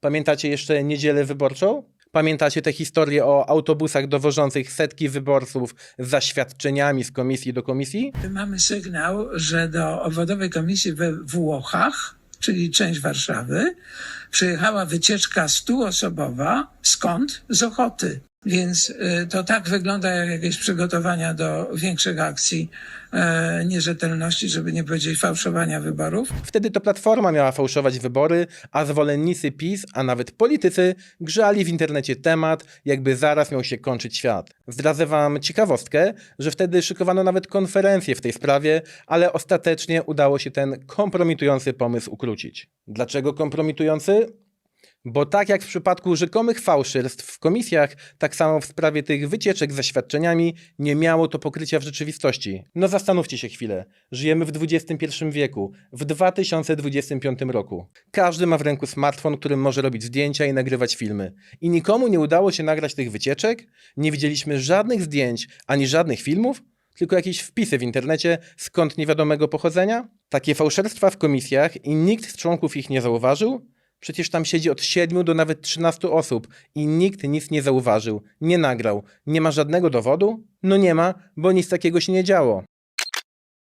Pamiętacie jeszcze niedzielę wyborczą? Pamiętacie te historie o autobusach dowożących setki wyborców z zaświadczeniami z komisji do komisji? Mamy sygnał, że do obwodowej komisji we Włochach, czyli część Warszawy, przyjechała wycieczka stuosobowa. Skąd? Z Ochoty. Więc y, to tak wygląda jak jakieś przygotowania do większych akcji e, nierzetelności, żeby nie powiedzieć fałszowania wyborów. Wtedy to Platforma miała fałszować wybory, a zwolennicy PiS, a nawet politycy, grzali w internecie temat, jakby zaraz miał się kończyć świat. Zdradzę wam ciekawostkę, że wtedy szykowano nawet konferencję w tej sprawie, ale ostatecznie udało się ten kompromitujący pomysł ukrócić. Dlaczego kompromitujący? Bo tak jak w przypadku rzekomych fałszerstw w komisjach, tak samo w sprawie tych wycieczek z zaświadczeniami nie miało to pokrycia w rzeczywistości. No zastanówcie się chwilę. Żyjemy w XXI wieku, w 2025 roku. Każdy ma w ręku smartfon, którym może robić zdjęcia i nagrywać filmy. I nikomu nie udało się nagrać tych wycieczek? Nie widzieliśmy żadnych zdjęć ani żadnych filmów? Tylko jakieś wpisy w internecie skąd niewiadomego pochodzenia? Takie fałszerstwa w komisjach i nikt z członków ich nie zauważył? Przecież tam siedzi od 7 do nawet 13 osób i nikt nic nie zauważył, nie nagrał. Nie ma żadnego dowodu? No nie ma, bo nic takiego się nie działo.